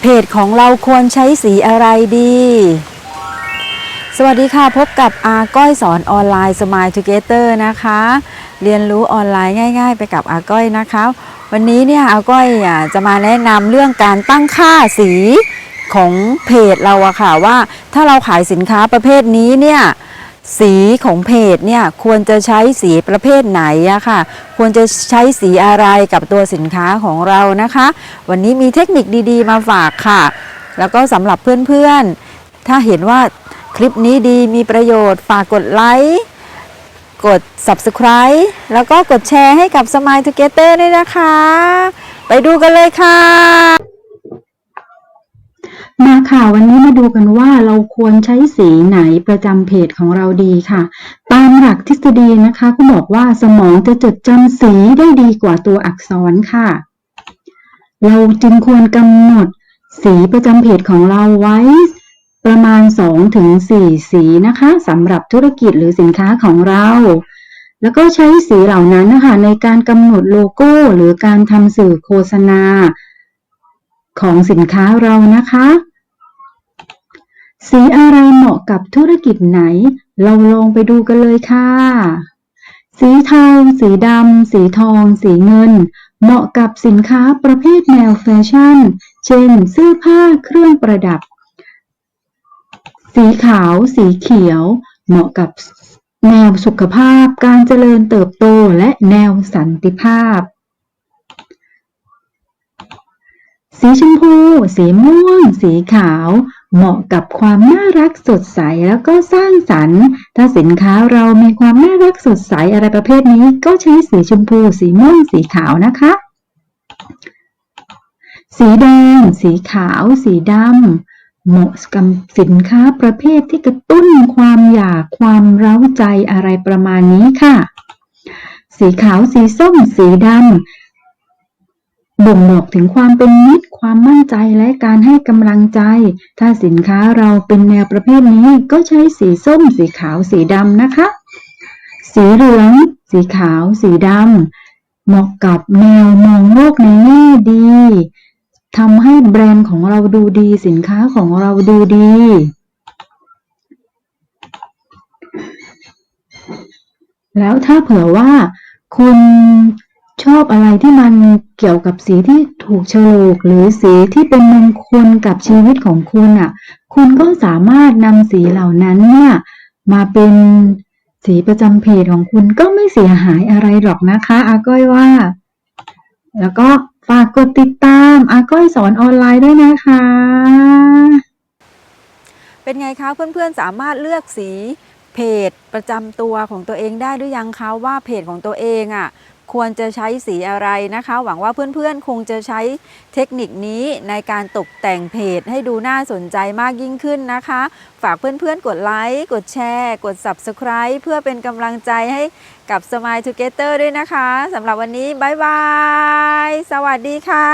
เพจของเราควรใช้สีอะไรดี สวัสดีค่ะ พบกับอาก้อยสอนออนไลน์ Smile Together นะคะ เรียนรู้ออนไลน์ง่าย ๆ ไปกับอาก้อยนะคะ วันนี้เนี่ยอาก้อยจะมาแนะนำเรื่องการตั้งค่าสีของเพจเราอะค่ะว่าถ้าเราขายสินค้าประเภทนี้เนี่ย สีของเพจเนี่ยควรจะใช้สีประเภทไหนอะค่ะ ควรจะใช้สีอะไรกับตัวสินค้าของเรานะคะ วันนี้มีเทคนิคดีๆ มาฝากค่ะ แล้วก็สำหรับเพื่อนๆ ถ้าเห็นว่าคลิปนี้ดีมีประโยชน์ฝากกดไลค์กด subscribe แล้วก็กดแชร์ให้กับ Smile Together ด้วยนะคะ ไปดูกันเลยค่ะ มาค่ะวันนี้มาดูกันว่าเราควรใช้สีไหนประจำเพจของเราดีค่ะ ตามหลักทฤษฎีนะคะก็บอกว่าสมองจะจดจำสีได้ดีกว่าตัวอักษรค่ะ เราจึงควรกำหนดสีประจำเพจของเราไว้ ประมาณ 2-4ถึง4สีนะคะสำหรับธุรกิจหรือสินค้าของเรา แล้วก็ใช้สีเหล่านั้นนะคะในการกำหนดโลโก้หรือการทำสื่อโฆษณาของสินค้าเรานะคะ สีอะไรเหมาะกับธุรกิจไหน เราลองไปดูกันเลยค่ะ สีเทา สีดำ สีทอง สีเงิน เหมาะกับสินค้าประเภทแนวแฟชั่น เช่น เสื้อผ้าเครื่องประดับ สีขาว สีเขียว เหมาะกับแนวสุขภาพ การเจริญเติบโตและแนวสันติภาพ สีชมพู สีม่วง สีขาว เหมาะกับความน่ารักสดใสแล้วก็สร้างสรรค์ ถ้าสินค้าเรามีความน่ารักสดใสอะไรประเภทนี้ ก็ใช้สีชมพู สีม่วง สีขาวนะคะ สีแดง สีขาว สีดำเหมาะกับสินค้าประเภทที่กระตุ้นความอยากความเร้าใจอะไรประมาณนี้ค่ะ สีขาวสีส้มสีดำบ่งบอกถึงความเป็นมิตร ความมั่นใจและการให้กำลังใจ ถ้าสินค้าเราเป็นแนวประเภทนี้ก็ใช้สีส้ม สีขาว สีดำนะคะ สีเหลือง สีขาว สีดำเหมาะกับแนวมองโลกในแง่ดีทำให้แบรนด์ของเราดูดี สินค้าของเราดูดี แล้วถ้าเผื่อว่าคุณ อบอะไรที่มันเกี่ยวกับสีที่ถูกโฉลกหรือสีที่เป็นมงคลกับชีวิตของคุณอะ คุณก็สามารถนำสีเหล่านั้นเนี่ยมาเป็นสีประจำเพจของคุณก็ไม่เสียหายอะไรหรอกนะคะอาก้อยว่า แล้วก็ฝากกดติดตามอาก้อยสอนออนไลน์ด้วยนะคะ เป็นไงคะเพื่อนๆสามารถเลือกสี เพจประจำตัวของตัวเองได้หรือยังคะว่าเพจของตัวเองอะควรจะใช้สีอะไรนะคะ หวังว่าเพื่อนๆ คงจะใช้เทคนิคนี้ในการตกแต่งเพจให้ดูน่าสนใจมากยิ่งขึ้นนะคะ ฝากเพื่อนๆ กดไลค์กดแชร์ กด Subscribe เพื่อเป็นกำลังใจให้กับ Smile Together ด้วยนะคะสำหรับวันนี้ บ๊ายบาย สวัสดีค่ะ